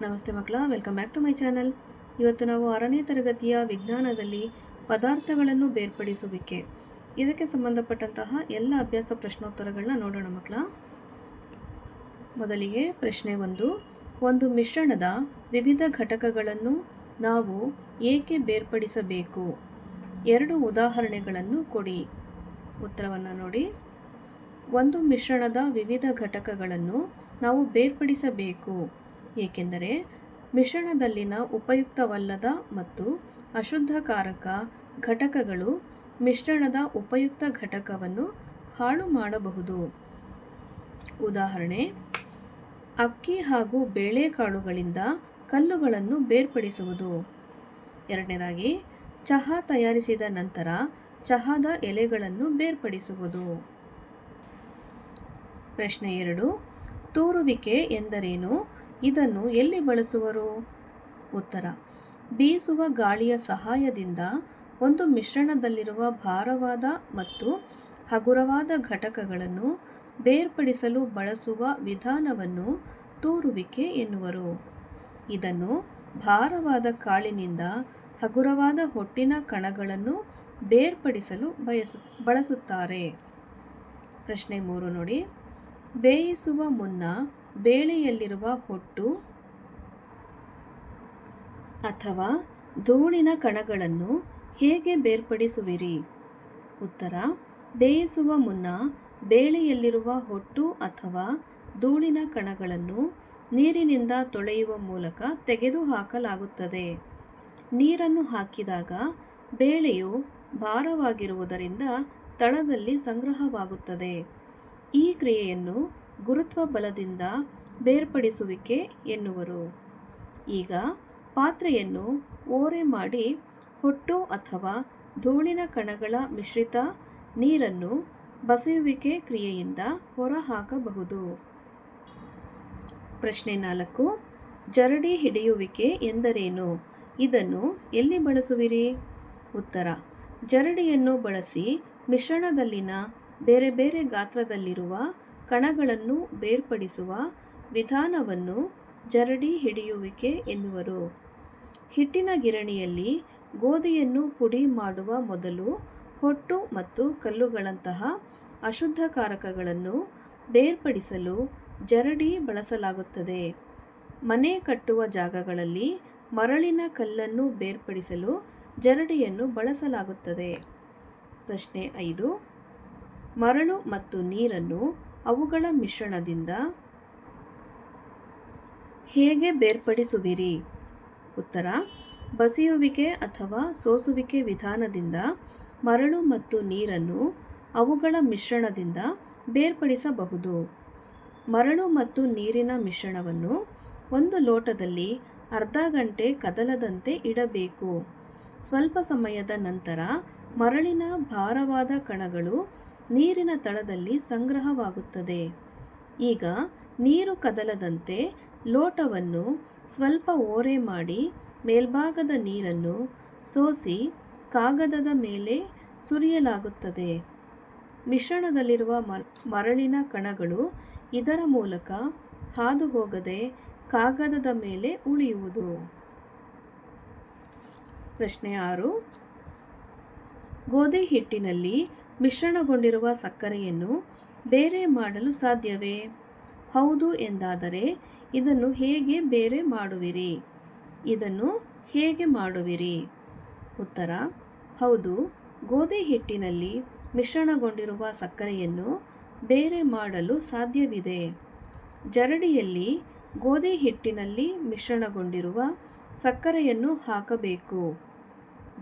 ನಮಸ್ತೆ ಮಕ್ಕಳ welcome back to my channel ಇವತ್ತು ನಾವು ಆರನೇ ತರಗತಿಯ ವಿಜ್ಞಾನದಲ್ಲಿ ಪದಾರ್ಥಗಳನ್ನು ಬೇರ್ಪಡಿಸುವಿಕೆ. ಇದಕ್ಕೆ ಸಂಬಂಧಪಟ್ಟಂತಹ ಎಲ್ಲ ಅಭ್ಯಾಸ ಪ್ರಶ್ನೋತ್ತರಗಳನ್ನ ನೋಡೋಣ ಮಕ್ಕಳ. ಮೊದಲಿಗೆ ಪ್ರಶ್ನೆ ಒಂದು ಒಂದು ಮಿಶ್ರಣದ ವಿವಿಧ ಘಟಕಗಳನ್ನು ನಾವು ಏಕೆ ಬೇರ್ಪಡಿಸಬೇಕು? ಎರಡು ಉದಾಹರಣೆಗಳನ್ನು ಕೊಡಿ. ಉತ್ತರವನ್ನು ನೋಡಿ. ಒಂದು ಮಿಶ್ರಣದ ವಿವಿಧ ಘಟಕಗಳನ್ನು ನಾವು ಬೇರ್ಪಡಿಸಬೇಕು. ಏಕೆಂದರೆ ಮಿಶ್ರಣದಲ್ಲಿನ ಉಪಯುಕ್ತವಲ್ಲದ ಮತ್ತು ಅಶುದ್ಧಕಾರಕ ಘಟಕಗಳು ಮಿಶ್ರಣದ ಉಪಯುಕ್ತ ಘಟಕವನ್ನು ಹಾಳು ಮಾಡಬಹುದು. ಉದಾಹರಣೆ, ಅಕ್ಕಿ ಹಾಗೂ ಬೇಳೆಕಾಳುಗಳಿಂದ ಕಲ್ಲುಗಳನ್ನು ಬೇರ್ಪಡಿಸುವುದು. ಎರಡನೇದಾಗಿ, ಚಹಾ ತಯಾರಿಸಿದ ನಂತರ ಚಹಾದ ಎಲೆಗಳನ್ನು ಬೇರ್ಪಡಿಸುವುದು. ಪ್ರಶ್ನೆ ಎರಡು, ತೂರುವಿಕೆ ಎಂದರೇನು? ಇದನ್ನು ಎಲ್ಲಿ ಬಳಸುವರು? ಉತ್ತರ. ಬೀಸುವ ಗಾಳಿಯ ಸಹಾಯದಿಂದ ಒಂದು ಮಿಶ್ರಣದಲ್ಲಿರುವ ಭಾರವಾದ ಮತ್ತು ಹಗುರವಾದ ಘಟಕಗಳನ್ನು ಬೇರ್ಪಡಿಸಲು ಬಳಸುವ ವಿಧಾನವನ್ನು ತೂರುವಿಕೆ ಎನ್ನುವರು. ಇದನ್ನು ಭಾರವಾದ ಕಾಳಿನಿಂದ ಹಗುರವಾದ ಹೊಟ್ಟಿನ ಕಣಗಳನ್ನು ಬೇರ್ಪಡಿಸಲು ಬಯಸು, ಬಳಸುತ್ತಾರೆ. ಪ್ರಶ್ನೆ ಮೂರು ನೋಡಿ. ಬೇಯಿಸುವ ಮುನ್ನ ಬೇಳೆಯಲ್ಲಿರುವ ಹೊಟ್ಟು ಅಥವಾ ಧೂಳಿನ ಕಣಗಳನ್ನು ಹೇಗೆ ಬೇರ್ಪಡಿಸುವಿರಿ? ಉತ್ತರ, ಬೇಯಿಸುವ ಮುನ್ನ ಬೇಳೆಯಲ್ಲಿರುವ ಹೊಟ್ಟು ಅಥವಾ ಧೂಳಿನ ಕಣಗಳನ್ನು ನೀರಿನಿಂದ ತೊಳೆಯುವ ಮೂಲಕ ತೆಗೆದುಹಾಕಲಾಗುತ್ತದೆ. ನೀರನ್ನು ಹಾಕಿದಾಗ ಬೇಳೆಯು ಭಾರವಾಗಿರುವುದರಿಂದ ತಳದಲ್ಲಿ ಸಂಗ್ರಹವಾಗುತ್ತದೆ. ಈ ಕ್ರಿಯೆಯನ್ನು ಗುರುತ್ವ ಬಲದಿಂದ ಬೇರ್ಪಡಿಸುವಿಕೆ ಎನ್ನುವರು. ಈಗ ಪಾತ್ರೆಯನ್ನು ಓರೆ ಮಾಡಿ ಹೊಟ್ಟು ಅಥವಾ ಧೂಳಿನ ಕಣಗಳ ಮಿಶ್ರಿತ ನೀರನ್ನು ಬಸಿಯುವಿಕೆ ಕ್ರಿಯೆಯಿಂದ ಹೊರಹಾಕಬಹುದು. ಪ್ರಶ್ನೆ ನಾಲ್ಕು, ಜರಡಿ ಹಿಡಿಯುವಿಕೆ ಎಂದರೇನು? ಇದನ್ನು ಎಲ್ಲಿ ಬಳಸುವಿರಿ? ಉತ್ತರ, ಜರಡಿಯನ್ನು ಬಳಸಿ ಮಿಶ್ರಣದಲ್ಲಿನ ಬೇರೆ ಬೇರೆ ಗಾತ್ರದಲ್ಲಿರುವ ಕಣಗಳನ್ನು ಬೇರ್ಪಡಿಸುವ ವಿಧಾನವನ್ನು ಜರಡಿ ಹಿಡಿಯುವಿಕೆ ಎನ್ನುವರು. ಹಿಟ್ಟಿನ ಗಿರಣಿಯಲ್ಲಿ ಗೋಧಿಯನ್ನು ಪುಡಿ ಮಾಡುವ ಮೊದಲು ಹೊಟ್ಟು ಮತ್ತು ಕಲ್ಲುಗಳಂತಹ ಅಶುದ್ಧಕಾರಕಗಳನ್ನು ಬೇರ್ಪಡಿಸಲು ಜರಡಿ ಬಳಸಲಾಗುತ್ತದೆ. ಮನೆ ಕಟ್ಟುವ ಜಾಗಗಳಲ್ಲಿ ಮರಳಿನ ಕಲ್ಲನ್ನು ಬೇರ್ಪಡಿಸಲು ಜರಡಿಯನ್ನು ಬಳಸಲಾಗುತ್ತದೆ. ಪ್ರಶ್ನೆ ಐದು. ಮರಳು ಮತ್ತು ನೀರನ್ನು ಅವುಗಳ ಮಿಶ್ರಣದಿಂದ ಹೇಗೆ ಬೇರ್ಪಡಿಸುವಿರಿ? ಉತ್ತರ, ಬಸಿಯುವಿಕೆ ಅಥವಾ ಸೋಸುವಿಕೆ ವಿಧಾನದಿಂದ ಮರಳು ಮತ್ತು ನೀರನ್ನು ಅವುಗಳ ಮಿಶ್ರಣದಿಂದ ಬೇರ್ಪಡಿಸಬಹುದು. ಮರಳು ಮತ್ತು ನೀರಿನ ಮಿಶ್ರಣವನ್ನು ಒಂದು ಲೋಟದಲ್ಲಿ ಅರ್ಧ ಗಂಟೆ ಕದಲದಂತೆ ಇಡಬೇಕು. ಸ್ವಲ್ಪ ಸಮಯದ ನಂತರ ಮರಳಿನ ಭಾರವಾದ ಕಣಗಳು ನೀರಿನ ತಳದಲ್ಲಿ ಸಂಗ್ರಹವಾಗುತ್ತದೆ. ಈಗ ನೀರು ಕದಲದಂತೆ ಲೋಟವನ್ನು ಸ್ವಲ್ಪ ಓರೆ ಮಾಡಿ ಮೇಲ್ಭಾಗದ ನೀರನ್ನು ಸೋಸಿ ಕಾಗದದ ಮೇಲೆ ಸುರಿಯಲಾಗುತ್ತದೆ. ಮಿಶ್ರಣದಲ್ಲಿರುವ ಮರಳಿನ ಕಣಗಳು ಇದರ ಮೂಲಕ ಹಾದು ಹೋಗದೆ ಕಾಗದದ ಮೇಲೆ ಉಳಿಯುವುದು. ಪ್ರಶ್ನೆ ಆರು. ಗೋಧಿ ಹಿಟ್ಟಿನಲ್ಲಿ ಮಿಶ್ರಣಗೊಂಡಿರುವ ಸಕ್ಕರೆಯನ್ನು ಬೇರೆ ಮಾಡಲು ಸಾಧ್ಯವೇ? ಹೌದು ಎಂದಾದರೆ ಇದನ್ನು ಹೇಗೆ ಬೇರೆ ಮಾಡುವಿರಿ? ಇದನ್ನು ಹೇಗೆ ಮಾಡುವಿರಿ? ಉತ್ತರ, ಹೌದು, ಗೋಧಿ ಹಿಟ್ಟಿನಲ್ಲಿ ಮಿಶ್ರಣಗೊಂಡಿರುವ ಸಕ್ಕರೆಯನ್ನು ಬೇರೆ ಮಾಡಲು ಸಾಧ್ಯವಿದೆ. ಜರಡಿಯಲ್ಲಿ ಗೋಧಿ ಹಿಟ್ಟಿನಲ್ಲಿ ಮಿಶ್ರಣಗೊಂಡಿರುವ ಸಕ್ಕರೆಯನ್ನು ಹಾಕಬೇಕು.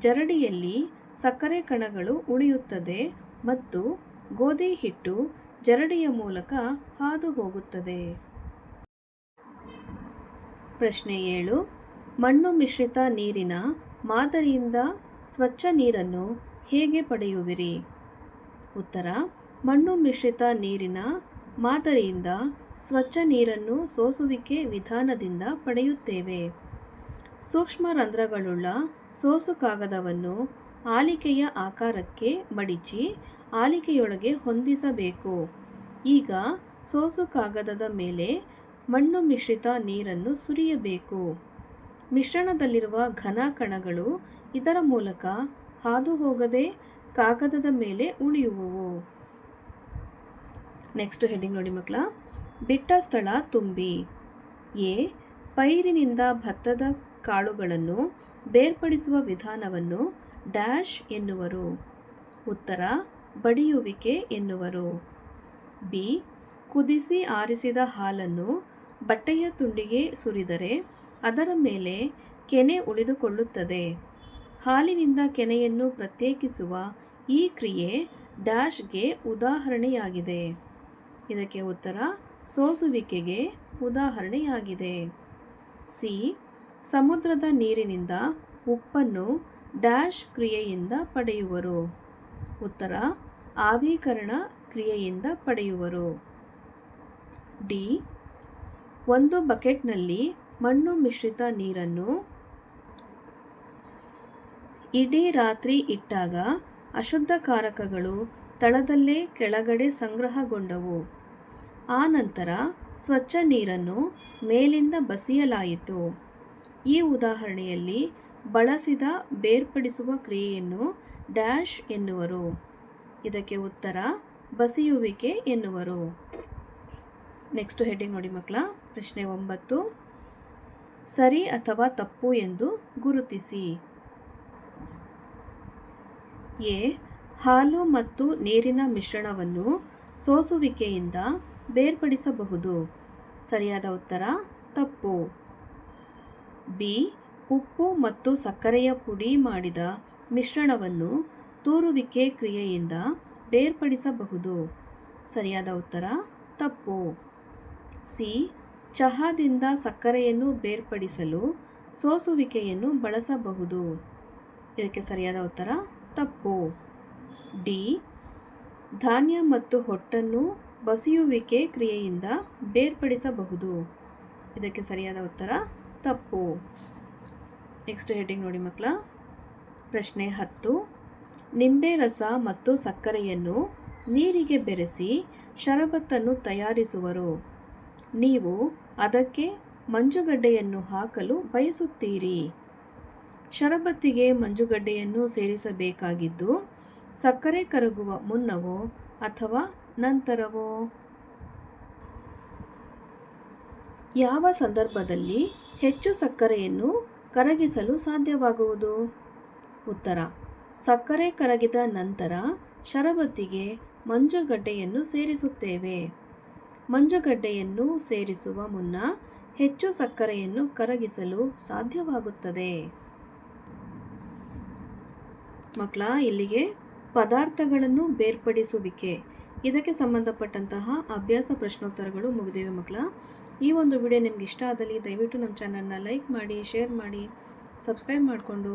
ಜರಡಿಯಲ್ಲಿ ಸಕ್ಕರೆ ಕಣಗಳು ಉಳಿಯುತ್ತದೆ ಮತ್ತು ಗೋಧಿ ಹಿಟ್ಟು ಜರಡಿಯ ಮೂಲಕ ಹಾದು ಹೋಗುತ್ತದೆ. ಪ್ರಶ್ನೆ ಏಳು. ಮಣ್ಣು ಮಿಶ್ರಿತ ನೀರಿನ ಮಾದರಿಯಿಂದ ಸ್ವಚ್ಛ ನೀರನ್ನು ಹೇಗೆ ಪಡೆಯುವಿರಿ? ಉತ್ತರ. ಮಣ್ಣು ಮಿಶ್ರಿತ ನೀರಿನ ಮಾದರಿಯಿಂದ ಸ್ವಚ್ಛ ನೀರನ್ನು ಸೋಸುವಿಕೆ ವಿಧಾನದಿಂದ ಪಡೆಯುತ್ತೇವೆ. ಸೂಕ್ಷ್ಮ ರಂಧ್ರಗಳುಳ್ಳ ಸೋಸು ಕಾಗದವನ್ನು ಆಲಿಕೆಯ ಆಕಾರಕ್ಕೆ ಮಡಿಚಿ ಆಲಿಕೆಯೊಳಗೆ ಹೊಂದಿಸಬೇಕು. ಈಗ ಸೋಸು ಕಾಗದದ ಮೇಲೆ ಮಣ್ಣು ಮಿಶ್ರಿತ ನೀರನ್ನು ಸುರಿಯಬೇಕು. ಮಿಶ್ರಣದಲ್ಲಿರುವ ಘನ ಕಣಗಳು ಇದರ ಮೂಲಕ ಹಾದು ಹೋಗದೆ ಕಾಗದದ ಮೇಲೆ ಉಳಿಯುವವು. ನೆಕ್ಸ್ಟ್ ಹೆಡ್ಡಿಂಗ್ ನೋಡಿ ಮಕ್ಕಳ. ಬಿಟ್ಟ ಸ್ಥಳ ತುಂಬಿ. ಎ. ಪೈರಿನಿಂದ ಭತ್ತದ ಕಾಳುಗಳನ್ನು ಬೇರ್ಪಡಿಸುವ ವಿಧಾನವನ್ನು ಡ್ಯಾಶ್ ಎನ್ನುವರು. ಉತ್ತರ. ಬಡಿಯುವಿಕೆ ಎನ್ನುವರು. ಬಿ. ಕುದಿಸಿ ಆರಿಸಿದ ಹಾಲನ್ನು ಬಟ್ಟೆಯ ತುಂಡಿಗೆ ಸುರಿದರೆ ಅದರ ಮೇಲೆ ಕೆನೆ ಉಳಿದುಕೊಳ್ಳುತ್ತದೆ. ಹಾಲಿನಿಂದ ಕೆನೆಯನ್ನು ಪ್ರತ್ಯೇಕಿಸುವ ಈ ಕ್ರಿಯೆ ಡ್ಯಾಶ್ಗೆ ಉದಾಹರಣೆಯಾಗಿದೆ. ಇದಕ್ಕೆ ಉತ್ತರ, ಸೋಸುವಿಕೆಗೆ ಉದಾಹರಣೆಯಾಗಿದೆ. ಸಿ. ಸಮುದ್ರದ ನೀರಿನಿಂದ ಉಪ್ಪನ್ನು ಡ್ಯಾಶ್ ಕ್ರಿಯೆಯಿಂದ ಪಡೆಯುವರು. ಉತ್ತರ ಆವೀಕರಣ ಕ್ರಿಯೆಯಿಂದ ಪಡೆಯುವರು. ಡಿ. ಒಂದು ಬಕೆಟ್ನಲ್ಲಿ ಮಣ್ಣು ಮಿಶ್ರಿತ ನೀರನ್ನು ಇಡೀ ರಾತ್ರಿ ಇಟ್ಟಾಗ ಅಶುದ್ಧಕಾರಕಗಳು ತಳದಲ್ಲೇ ಕೆಳಗಡೆ ಸಂಗ್ರಹಗೊಂಡವು. ಆ ನಂತರ ಸ್ವಚ್ಛ ನೀರನ್ನು ಮೇಲಿಂದ ಬಸಿಯಲಾಯಿತು. ಈ ಉದಾಹರಣೆಯಲ್ಲಿ ಬಳಸಿದ ಬೇರ್ಪಡಿಸುವ ಕ್ರಿಯೆಯನ್ನು ಡ್ಯಾಶ್ ಎನ್ನುವರು. ಇದಕ್ಕೆ ಉತ್ತರ ಬಸಿಯುವಿಕೆ ಎನ್ನುವರು. ನೆಕ್ಸ್ಟ್ ಹೆಡ್ಡಿಂಗ್ ನೋಡಿ ಮಕ್ಕಳ, ಪ್ರಶ್ನೆ ಒಂಬತ್ತು. ಸರಿ ಅಥವಾ ತಪ್ಪು ಎಂದು ಗುರುತಿಸಿ. ಎ, ಹಾಲು ಮತ್ತು ನೀರಿನ ಮಿಶ್ರಣವನ್ನು ಸೋಸುವಿಕೆಯಿಂದ ಬೇರ್ಪಡಿಸಬಹುದು. ಸರಿಯಾದ ಉತ್ತರ, ತಪ್ಪು. ಬಿ, ಉಪ್ಪು ಮತ್ತು ಸಕ್ಕರೆಯ ಪುಡಿ ಮಾಡಿದ ಮಿಶ್ರಣವನ್ನು ತೂರುವಿಕೆ ಕ್ರಿಯೆಯಿಂದ ಬೇರ್ಪಡಿಸಬಹುದು. ಸರಿಯಾದ ಉತ್ತರ, ತಪ್ಪು. ಸಿ. ಚಹಾದಿಂದ ಸಕ್ಕರೆಯನ್ನು ಬೇರ್ಪಡಿಸಲು ಸೋಸುವಿಕೆಯನ್ನು ಬಳಸಬಹುದು. ಇದಕ್ಕೆ ಸರಿಯಾದ ಉತ್ತರ, ತಪ್ಪು. ಡಿ. ಧಾನ್ಯ ಮತ್ತು ಹೊಟ್ಟನ್ನು ಬಸಿಯುವಿಕೆ ಕ್ರಿಯೆಯಿಂದ ಬೇರ್ಪಡಿಸಬಹುದು. ಇದಕ್ಕೆ ಸರಿಯಾದ ಉತ್ತರ, ತಪ್ಪು. ನೆಕ್ಸ್ಟ್ ಹೆಡ್ಡಿಂಗ್ ನೋಡಿ ಮಕ್ಕಳ. ಪ್ರಶ್ನೆ ಹತ್ತು. ನಿಂಬೆ ರಸ ಮತ್ತು ಸಕ್ಕರೆಯನ್ನು ನೀರಿಗೆ ಬೆರೆಸಿ ಶರಬತ್ತನ್ನು ತಯಾರಿಸುವರು. ನೀವು ಅದಕ್ಕೆ ಮಂಜುಗಡ್ಡೆಯನ್ನು ಹಾಕಲು ಬಯಸುತ್ತೀರಿ. ಶರಬತ್ತಿಗೆ ಮಂಜುಗಡ್ಡೆಯನ್ನು ಸೇರಿಸಬೇಕಾಗಿದ್ದು, ಸಕ್ಕರೆ ಕರಗುವ ಮುನ್ನವೋ ಅಥವಾ ನಂತರವೋ? ಯಾವ ಸಂದರ್ಭದಲ್ಲಿ ಹೆಚ್ಚು ಸಕ್ಕರೆಯನ್ನು ಕರಗಿಸಲು ಸಾಧ್ಯವಾಗುವುದು? ಉತ್ತರ ಸಕ್ಕರೆ ಕರಗಿದ ನಂತರ ಶರಬತ್ತಿಗೆ ಮಂಜುಗಡ್ಡೆಯನ್ನು ಸೇರಿಸುತ್ತೇವೆ. ಮಂಜುಗಡ್ಡೆಯನ್ನು ಸೇರಿಸುವ ಮುನ್ನ ಹೆಚ್ಚು ಸಕ್ಕರೆಯನ್ನು ಕರಗಿಸಲು ಸಾಧ್ಯವಾಗುತ್ತದೆ. ಮಕ್ಕಳ ಇಲ್ಲಿಗೆ ಪದಾರ್ಥಗಳನ್ನು ಬೇರ್ಪಡಿಸುವಿಕೆ. ಇದಕ್ಕೆ ಸಂಬಂಧಪಟ್ಟಂತಹ ಅಭ್ಯಾಸ ಪ್ರಶ್ನೋತ್ತರಗಳು ಮುಗಿದಿವೆ ಮಕ್ಕಳ ಈ ಒಂದು ವಿಡಿಯೋ ನಿಮ್ಗೆ ಇಷ್ಟ ಆದಲ್ಲಿ ದಯವಿಟ್ಟು ನಮ್ಮ ಚಾನಲ್ನ ಲೈಕ್ ಮಾಡಿ ಶೇರ್ ಮಾಡಿ ಸಬ್ಸ್ಕ್ರೈಬ್ ಮಾಡಿಕೊಂಡು